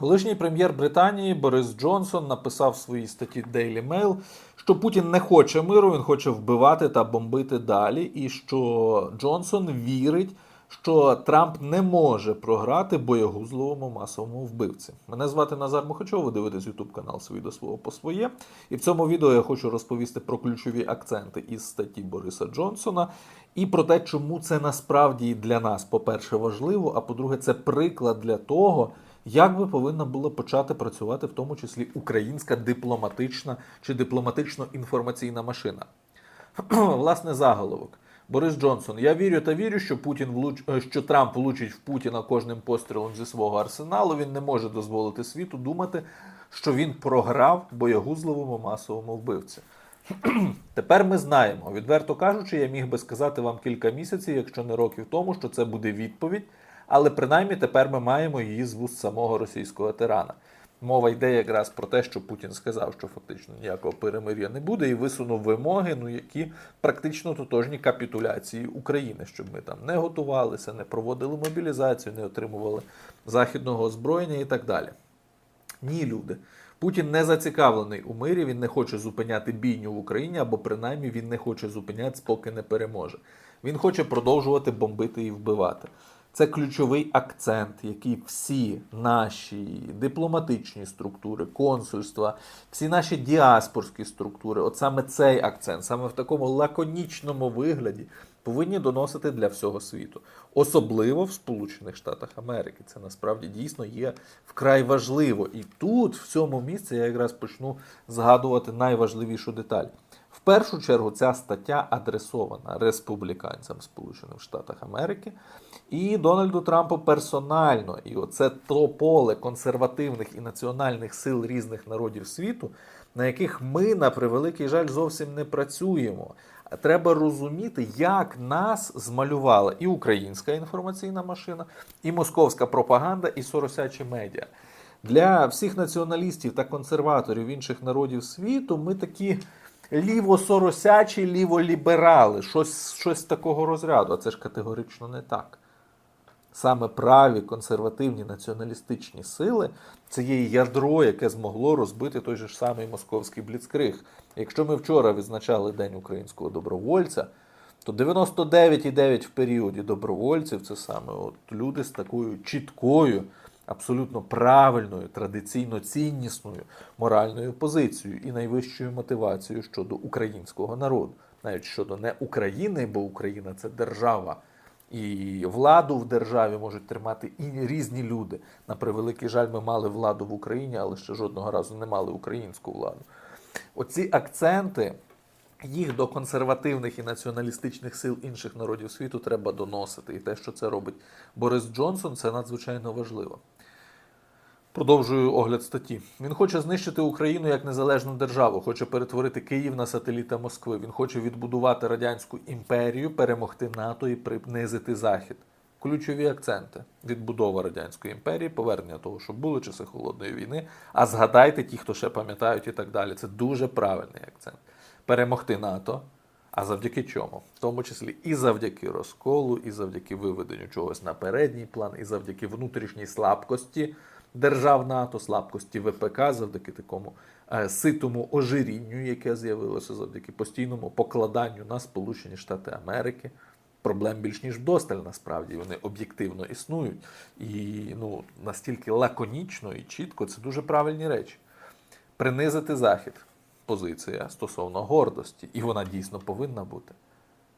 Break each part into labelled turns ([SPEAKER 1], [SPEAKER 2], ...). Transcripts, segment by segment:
[SPEAKER 1] Колишній прем'єр Британії Борис Джонсон написав в своїй статті Daily Mail, що Путін не хоче миру, він хоче вбивати та бомбити далі, і що Джонсон вірить, що Трамп не може програти боєгузливому масовому вбивці. Мене звати Назар Мухачов, ви дивитесь YouTube канал «Свій до свого по своє. І в цьому відео я хочу розповісти про ключові акценти із статті Бориса Джонсона і про те, чому це насправді для нас, по-перше, важливо, а по-друге, це приклад для того. Як би повинна була почати працювати, в тому числі українська дипломатична чи дипломатично-інформаційна машина? Власне, заголовок. Борис Джонсон. Я вірю та вірю, що Путін влуч... е, що Трамп влучить в Путіна кожним пострілом зі свого арсеналу. Він не може дозволити світу думати, що він програв боєгузливому масовому вбивці. Тепер ми знаємо, відверто кажучи, я міг би сказати вам кілька місяців, якщо не років тому, що це буде відповідь, але принаймні тепер ми маємо її з вуст самого російського тирана. Мова йде якраз про те, що Путін сказав, що фактично ніякого перемир'я не буде, і висунув вимоги, ну які практично тотожні капітуляції України, щоб ми там не готувалися, не проводили мобілізацію, не отримували західного озброєння і так далі. Ні, люди. Путін не зацікавлений у мирі, він не хоче зупиняти бійню в Україні, або принаймні він не хоче зупинятися, поки не переможе. Він хоче продовжувати бомбити і вбивати. Це ключовий акцент, який всі наші дипломатичні структури, консульства, всі наші діаспорські структури, от саме цей акцент, саме в такому лаконічному вигляді, повинні доносити для всього світу, особливо в Сполучених Штатах Америки. Це насправді дійсно є вкрай важливо. І тут, в цьому місці, я якраз почну згадувати найважливішу деталь. Першу чергу ця стаття адресована республіканцям Сполучених Штатів Америки і Дональду Трампу персонально. І оце то поле консервативних і національних сил різних народів світу, на яких ми, на превеликий жаль, зовсім не працюємо. Треба розуміти, як нас змалювала і українська інформаційна машина, і московська пропаганда, і соросячі медіа. Для всіх націоналістів та консерваторів інших народів світу ми такі лівосоросячі, ліволіберали, щось, щось такого розряду. А це ж категорично не так. Саме праві консервативні націоналістичні сили це є ядро, яке змогло розбити той же ж самий московський бліцкриг. Якщо ми вчора відзначали День українського добровольця, то 99,9 в періоді добровольців це саме от люди з такою чіткою, абсолютно правильною, традиційно ціннісною моральною позицією і найвищою мотивацією щодо українського народу, навіть щодо не України, бо Україна це держава. І владу в державі можуть тримати і різні люди. На превеликий жаль, ми мали владу в Україні, але ще жодного разу не мали українську владу. Оці акценти, їх до консервативних і націоналістичних сил інших народів світу треба доносити. І те, що це робить Борис Джонсон, це надзвичайно важливо. Продовжую огляд статті. Він хоче знищити Україну як незалежну державу, хоче перетворити Київ на сателіта Москви. Він хоче відбудувати радянську імперію, перемогти НАТО і принизити Захід. Ключові акценти: відбудова радянської імперії, повернення того, що були часи холодної війни. А згадайте ті, хто ще пам'ятають і так далі. Це дуже правильний акцент. Перемогти НАТО. А завдяки чому? В тому числі і завдяки розколу, і завдяки виведенню чогось на передній план, і завдяки внутрішній слабкості держав НАТО, слабкості ВПК, завдяки такому е, ситому ожирінню, яке з'явилося завдяки постійному покладанню на Сполучені Штати Америки. Проблем більш ніж вдосталь, насправді вони об'єктивно існують. І ну, настільки лаконічно і чітко це дуже правильні речі. Принизити Захід позиція стосовно гордості, і вона дійсно повинна бути.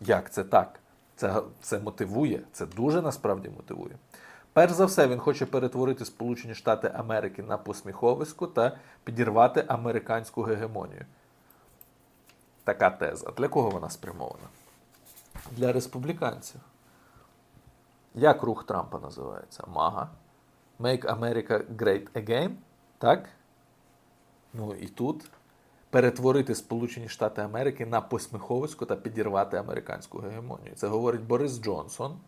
[SPEAKER 1] Як це так? Це, це мотивує, це дуже насправді мотивує. Перш за все, він хоче перетворити Сполучені Штати Америки на посміховисько та підірвати американську гегемонію. Така теза. Для кого вона спрямована? Для республіканців. Як рух Трампа називається? Мага. Make America Great Again. Так? Ну і тут перетворити Сполучені Штати Америки на посміховисько та підірвати американську гегемонію. Це говорить Борис Джонсон,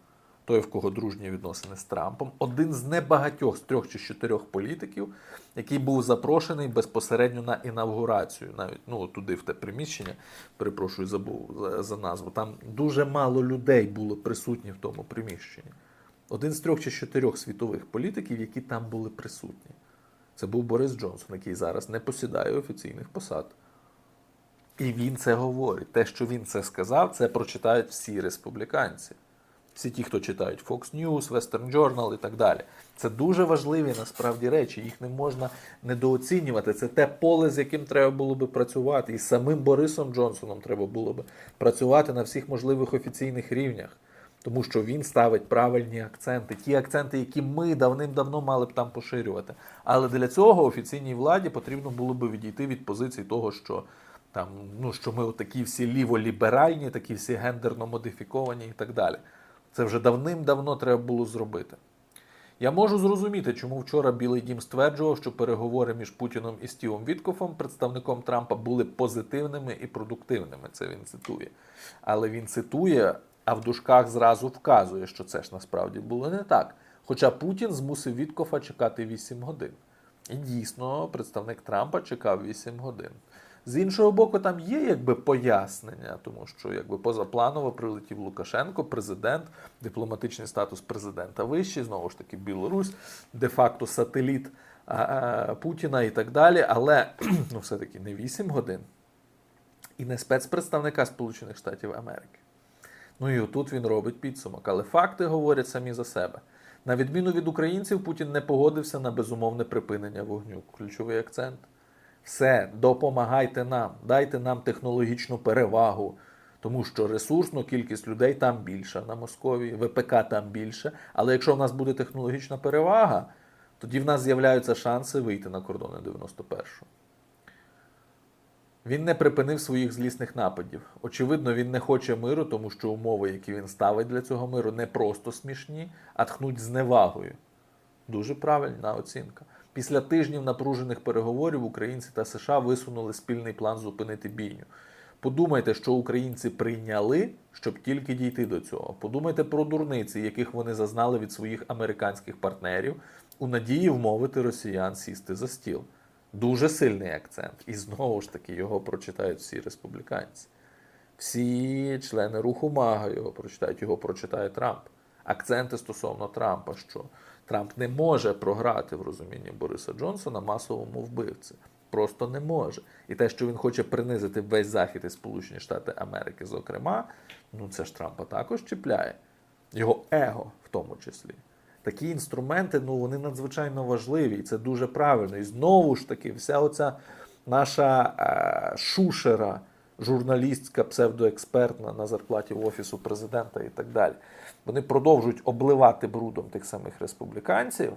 [SPEAKER 1] той, в кого дружні відносини з Трампом, один з небагатьох з трьох чи чотирьох політиків, який був запрошений безпосередньо на інавгурацію, навіть ну туди в те приміщення, перепрошую, забув за, за назву. Там дуже мало людей було присутні в тому приміщенні. Один з трьох чи чотирьох світових політиків, які там були присутні. Це був Борис Джонсон, який зараз не посідає офіційних посад. І він це говорить. Те, що він це сказав, це прочитають всі республіканці. Всі ті, хто читають Fox News, Western Journal і так далі. Це дуже важливі насправді речі, їх не можна недооцінювати. Це те поле, з яким треба було би працювати. І з самим Борисом Джонсоном треба було би працювати на всіх можливих офіційних рівнях. Тому що він ставить правильні акценти, ті акценти, які ми давним-давно мали б там поширювати. Але для цього офіційній владі потрібно було би відійти від позицій того, що там, ну, що ми такі всі ліволіберальні, такі всі гендерно модифіковані і так далі. Це вже давним-давно треба було зробити. Я можу зрозуміти, чому вчора Білий Дім стверджував, що переговори між Путіном і Стівом Віткофом, представником Трампа, були позитивними і продуктивними. Це він цитує. Але він цитує, а в дужках зразу вказує, що це ж насправді було не так. Хоча Путін змусив Віткофа чекати 8 годин. І дійсно, представник Трампа чекав 8 годин. З іншого боку, там є якби пояснення, тому що якби позапланово прилетів Лукашенко, президент, дипломатичний статус президента вищий, знову ж таки, Білорусь, де-факто сателіт а, а, Путіна і так далі. Але ну, все-таки не 8 годин і не спецпредставника Сполучених Штатів Америки. Ну і отут він робить підсумок. Але факти говорять самі за себе. На відміну від українців, Путін не погодився на безумовне припинення вогню. Ключовий акцент. Все, допомагайте нам, дайте нам технологічну перевагу, тому що ресурсно кількість людей там більша на Московії, ВПК там більше. Але якщо в нас буде технологічна перевага, тоді в нас з'являються шанси вийти на кордони 91-го. Він не припинив своїх злісних нападів. Очевидно, він не хоче миру, тому що умови, які він ставить для цього миру, не просто смішні, а тхнуть зневагою. Дуже правильна оцінка. Після тижнів напружених переговорів українці та США висунули спільний план зупинити бійню. Подумайте, що українці прийняли, щоб тільки дійти до цього. Подумайте про дурниці, яких вони зазнали від своїх американських партнерів, у надії вмовити росіян сісти за стіл. Дуже сильний акцент. І знову ж таки його прочитають всі республіканці. Всі члени руху Мага його прочитають, його прочитає Трамп. Акценти стосовно Трампа, що Трамп не може програти в розумінні Бориса Джонсона масовому вбивці. Просто не може. І те, що він хоче принизити весь Захід і Сполучені Штати Америки, зокрема, ну це ж Трампа також чіпляє. Його его в тому числі. Такі інструменти, ну вони надзвичайно важливі, і це дуже правильно. І знову ж таки, вся оця наша е, шушера, журналістська, псевдоекспертна на зарплаті в офісу президента і так далі. Вони продовжують обливати брудом тих самих республіканців,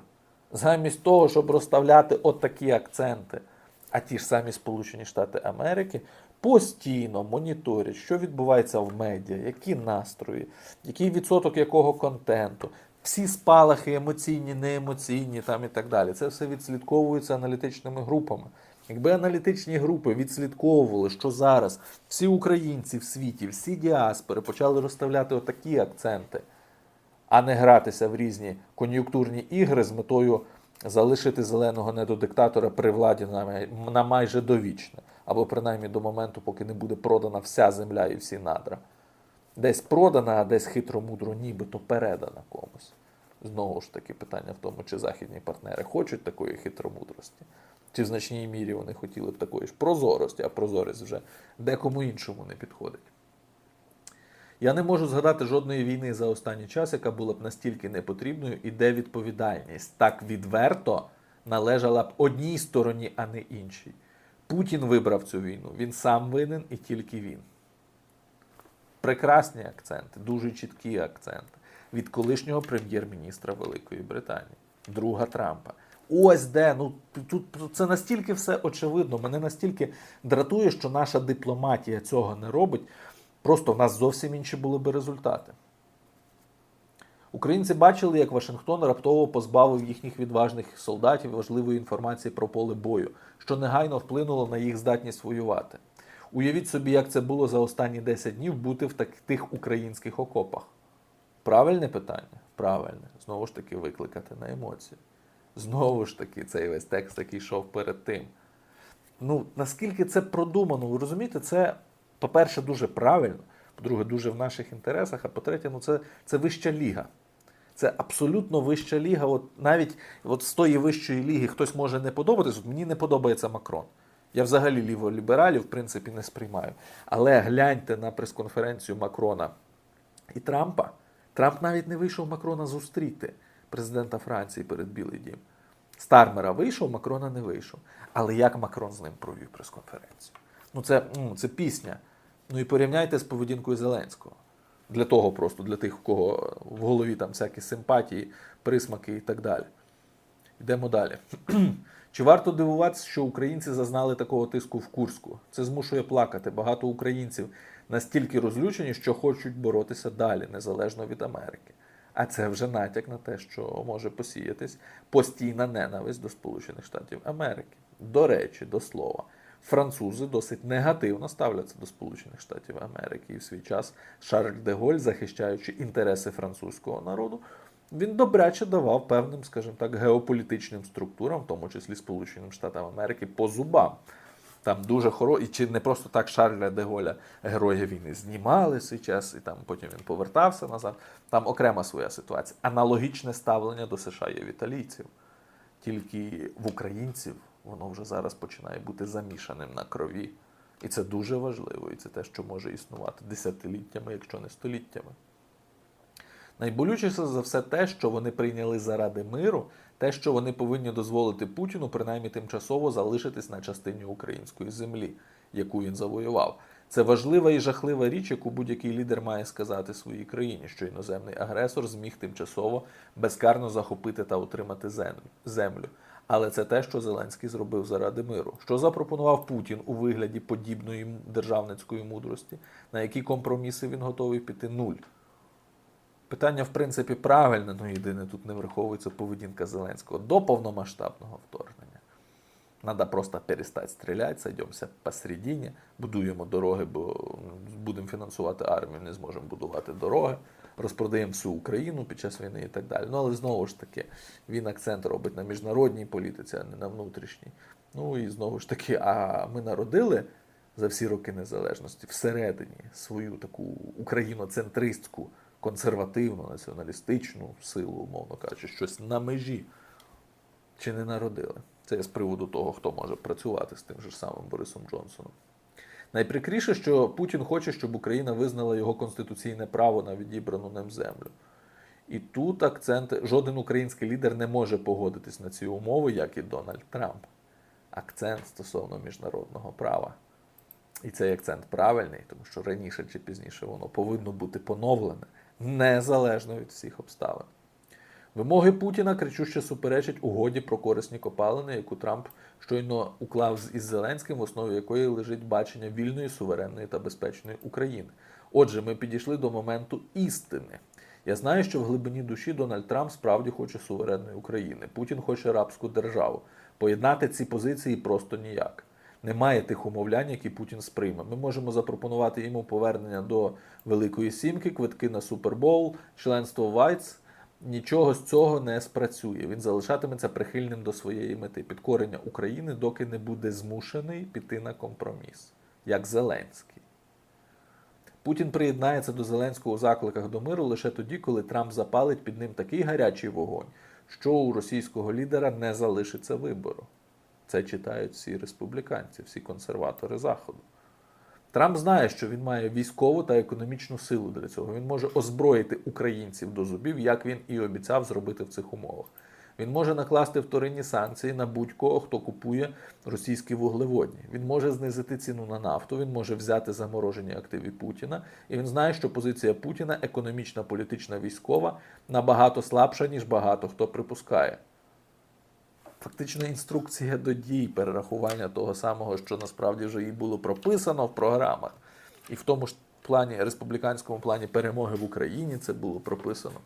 [SPEAKER 1] замість того, щоб розставляти отакі акценти. А ті ж самі Сполучені Штати Америки постійно моніторять, що відбувається в медіа, які настрої, який відсоток якого контенту, всі спалахи емоційні, неемоційні там і так далі. Це все відслідковується аналітичними групами. Якби аналітичні групи відслідковували, що зараз всі українці в світі, всі діаспори почали розставляти отакі акценти, а не гратися в різні кон'юнктурні ігри з метою залишити зеленого недодиктатора при владі на, майже довічне, або принаймні до моменту, поки не буде продана вся земля і всі надра. Десь продана, а десь хитро-мудро нібито передана комусь. Знову ж таки, питання в тому, чи західні партнери хочуть такої хитромудрості, чи в значній мірі вони хотіли б такої ж прозорості, а прозорість вже декому іншому не підходить. Я не можу згадати жодної війни за останній час, яка була б настільки непотрібною, і де відповідальність так відверто належала б одній стороні, а не іншій. Путін вибрав цю війну. Він сам винен і тільки він. Прекрасні акценти, дуже чіткі акценти від колишнього прем'єр-міністра Великої Британії, друга Трампа. Ось де, ну тут це настільки все очевидно. Мене настільки дратує, що наша дипломатія цього не робить. Просто в нас зовсім інші були би результати. Українці бачили, як Вашингтон раптово позбавив їхніх відважних солдатів важливої інформації про поле бою, що негайно вплинуло на їх здатність воювати. Уявіть собі, як це було за останні 10 днів бути в тих українських окопах. Правильне питання? Правильне. Знову ж таки, викликати на емоції. Знову ж таки, цей весь текст, який йшов перед тим. Ну, наскільки це продумано, ви розумієте, це, по-перше, дуже правильно, по-друге, дуже в наших інтересах, а по-третє, ну це, це вища ліга. Це абсолютно вища ліга. От навіть от з тої вищої ліги хтось може не подобатись. От мені не подобається Макрон. Я взагалі ліволібералів, в принципі, не сприймаю. Але гляньте на прес-конференцію Макрона і Трампа. Трамп навіть не вийшов Макрона зустріти президента Франції перед Білий Дім. Стармера вийшов, Макрона не вийшов. Але як Макрон з ним провів прес-конференцію? Ну, це, ну, це пісня. Ну і порівняйте з поведінкою Зеленського. Для того просто, для тих, у кого в голові там всякі симпатії, присмаки і так далі. Йдемо далі. Чи варто дивуватися, що українці зазнали такого тиску в Курську? Це змушує плакати. Багато українців настільки розлючені, що хочуть боротися далі, незалежно від Америки. А це вже натяк на те, що може посіятись постійна ненависть до Сполучених Штатів Америки. До речі, до слова, французи досить негативно ставляться до Сполучених Штатів Америки. І в свій час Шарль де Голь, захищаючи інтереси французького народу, він добряче давав певним, скажімо так, геополітичним структурам, в тому числі Сполученим Штатам Америки, по зубам. Там дуже хоро, і чи не просто так Шарля де Голля, героя війни, знімали свій час, і там потім він повертався назад. Там окрема своя ситуація. Аналогічне ставлення до США є в італійців. Тільки в українців воно вже зараз починає бути замішаним на крові. І це дуже важливо, і це те, що може існувати десятиліттями, якщо не століттями. Найболючіше за все те, що вони прийняли заради миру, те, що вони повинні дозволити Путіну принаймні тимчасово залишитись на частині української землі, яку він завоював. Це важлива і жахлива річ, яку будь-який лідер має сказати своїй країні, що іноземний агресор зміг тимчасово безкарно захопити та утримати землю. Але це те, що Зеленський зробив заради миру. Що запропонував Путін у вигляді подібної державницької мудрості, на які компроміси він готовий піти нуль. Питання, в принципі, правильне, ну єдине тут не враховується поведінка Зеленського до повномасштабного вторгнення. Надо просто перестати стріляти, сойдемося посередині, будуємо дороги, бо будемо фінансувати армію, не зможемо будувати дороги, розпродаємо всю Україну під час війни і так далі. Ну, але знову ж таки, він акцент робить на міжнародній політиці, а не на внутрішній. Ну і знову ж таки, а ми народили за всі роки незалежності всередині свою таку україноцентристську консервативну, націоналістичну силу, умовно кажучи, щось на межі чи не народили. Це я з приводу того, хто може працювати з тим же самим Борисом Джонсоном. Найприкріше, що Путін хоче, щоб Україна визнала його конституційне право на відібрану ним землю. І тут акцент, жоден український лідер не може погодитись на ці умови, як і Дональд Трамп. Акцент стосовно міжнародного права. І цей акцент правильний, тому що раніше чи пізніше воно повинно бути поновлене незалежно від всіх обставин. Вимоги Путіна кричуще суперечать угоді про корисні копалини, яку Трамп щойно уклав із Зеленським, в основі якої лежить бачення вільної, суверенної та безпечної України. Отже, ми підійшли до моменту істини. Я знаю, що в глибині душі Дональд Трамп справді хоче суверенної України. Путін хоче рабську державу. Поєднати ці позиції просто ніяк. Немає тих умовлянь, які Путін сприйме. Ми можемо запропонувати йому повернення до Великої Сімки, квитки на Супербоул, членство ВАЙЦ. Нічого з цього не спрацює. Він залишатиметься прихильним до своєї мети підкорення України, доки не буде змушений піти на компроміс, як Зеленський. Путін приєднається до Зеленського у закликах до миру лише тоді, коли Трамп запалить під ним такий гарячий вогонь, що у російського лідера не залишиться вибору. Це читають всі республіканці, всі консерватори Заходу. Трамп знає, що він має військову та економічну силу для цього. Він може озброїти українців до зубів, як він і обіцяв зробити в цих умовах. Він може накласти вторинні санкції на будь-кого, хто купує російські вуглеводні. Він може знизити ціну на нафту, він може взяти заморожені активи Путіна. І він знає, що позиція Путіна економічна, політична, військова набагато слабша, ніж багато хто припускає. Фактично інструкція до дій, перерахування того самого, що насправді вже і було прописано в програмах. І в тому ж плані, республіканському плані перемоги в Україні це було прописано.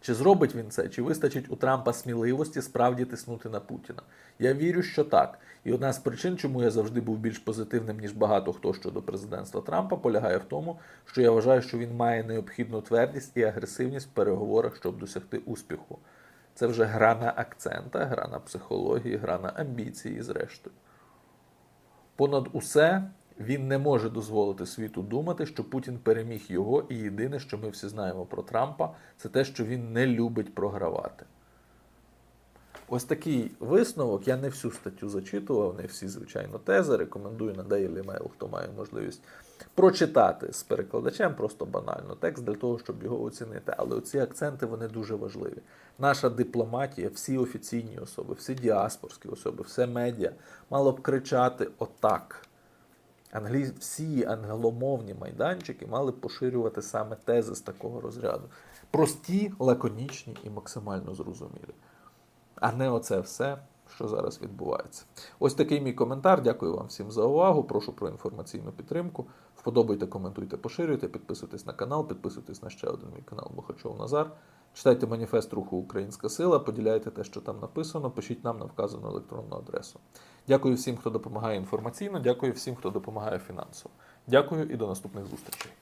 [SPEAKER 1] Чи зробить він це, чи вистачить у Трампа сміливості справді тиснути на Путіна? Я вірю, що так. І одна з причин, чому я завжди був більш позитивним, ніж багато хто щодо президентства Трампа, полягає в тому, що я вважаю, що він має необхідну твердість і агресивність в переговорах, щоб досягти успіху. Це вже гра на акцента, гра на психології, гра на амбіції, зрештою. Понад усе, Він не може дозволити світу думати, що Путін переміг його, і єдине, що ми всі знаємо про Трампа, це те, що він не любить програвати. Ось такий висновок. Я не всю статтю зачитував, не всі, звичайно, тези. Рекомендую на Daily Mail, хто має можливість прочитати з перекладачем, просто банально текст для того, щоб його оцінити. Але оці акценти вони дуже важливі. Наша дипломатія, всі офіційні особи, всі діаспорські особи, все медіа мало б кричати отак. Англі... Всі англомовні майданчики мали б поширювати саме тези з такого розряду. Прості, лаконічні і максимально зрозумілі. А не оце все, що зараз відбувається. Ось такий мій коментар. Дякую вам всім за увагу. Прошу про інформаційну підтримку. Вподобайте, коментуйте, поширюйте, підписуйтесь на канал, підписуйтесь на ще один мій канал Мухачов Назар. Читайте маніфест руху Українська Сила, поділяйте те, що там написано, пишіть нам на вказану електронну адресу. Дякую всім, хто допомагає інформаційно, дякую всім, хто допомагає фінансово. Дякую і до наступних зустрічей.